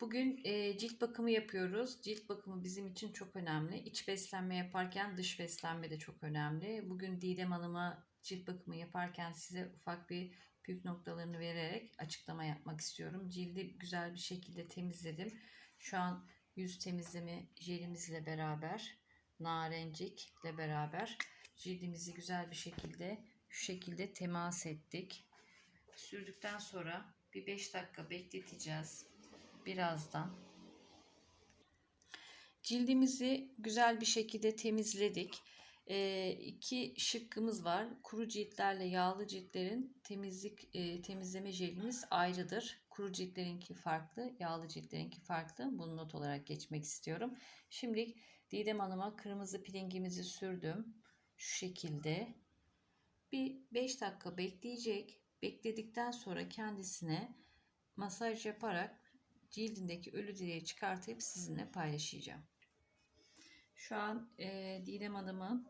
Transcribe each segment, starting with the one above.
Bugün e, cilt bakımı yapıyoruz. Cilt bakımı bizim için çok önemli. İç beslenme yaparken dış beslenme de çok önemli. Bugün Didem Hanım'a cilt bakımı yaparken size ufak bir püf noktalarını vererek açıklama yapmak istiyorum. Cildi güzel bir şekilde temizledim. Şu an yüz temizleme jelimizle beraber, narencikle beraber cildimizi güzel bir şekilde şu şekilde temas ettik. Sürdükten sonra bir 5 dakika bekleteceğiz birazdan. Cildimizi güzel bir şekilde temizledik. E, iki şıkkımız var. Kuru ciltlerle yağlı ciltlerin temizlik e, temizleme jelimiz ayrıdır. Kuru ciltlerinki farklı, yağlı ciltlerinki farklı. Bunu not olarak geçmek istiyorum. Şimdi Didem Hanım'a kırmızı pilingimizi sürdüm. Şu şekilde. Bir 5 dakika bekleyecek. Bekledikten sonra kendisine masaj yaparak cildindeki ölü deriyi çıkartıp sizinle paylaşacağım. Şu an e, Didem Hanım'ın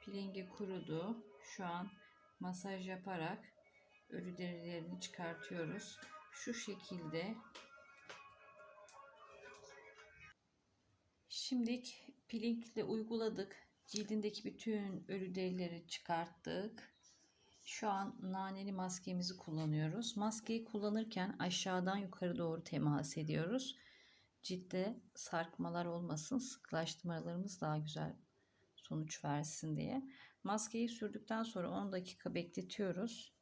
pilingi kurudu. Şu an masaj yaparak ölü derilerini çıkartıyoruz. Şu şekilde. Şimdi pilingle uyguladık. Cildindeki bütün ölü derileri çıkarttık. Şu an naneli maskemizi kullanıyoruz. Maskeyi kullanırken aşağıdan yukarı doğru temas ediyoruz. Ciltte sarkmalar olmasın, sıklaştırmalarımız daha güzel sonuç versin diye. Maskeyi sürdükten sonra 10 dakika bekletiyoruz.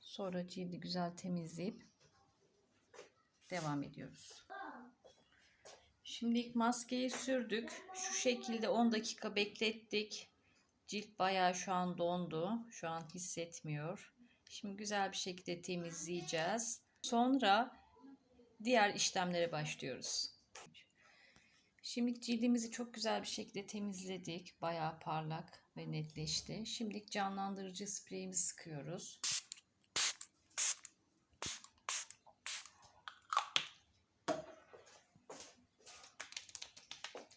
Sonra cildi güzel temizleyip devam ediyoruz. Şimdi maskeyi sürdük. Şu şekilde 10 dakika beklettik. Cilt bayağı şu an dondu. Şu an hissetmiyor. Şimdi güzel bir şekilde temizleyeceğiz. Sonra diğer işlemlere başlıyoruz. Şimdi cildimizi çok güzel bir şekilde temizledik. Bayağı parlak ve netleşti. Şimdi canlandırıcı spreyimizi sıkıyoruz.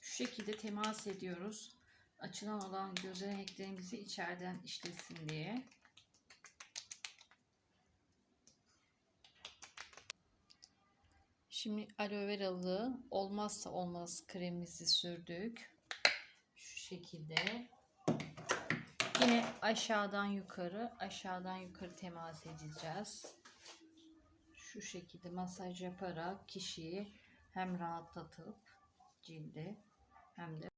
Şu şekilde temas ediyoruz açılan olan gözeneklerimizi içeriden işlesin diye. Şimdi aloe veralı olmazsa olmaz kremimizi sürdük. Şu şekilde. Yine aşağıdan yukarı, aşağıdan yukarı temas edeceğiz. Şu şekilde masaj yaparak kişiyi hem rahatlatıp cildi hem de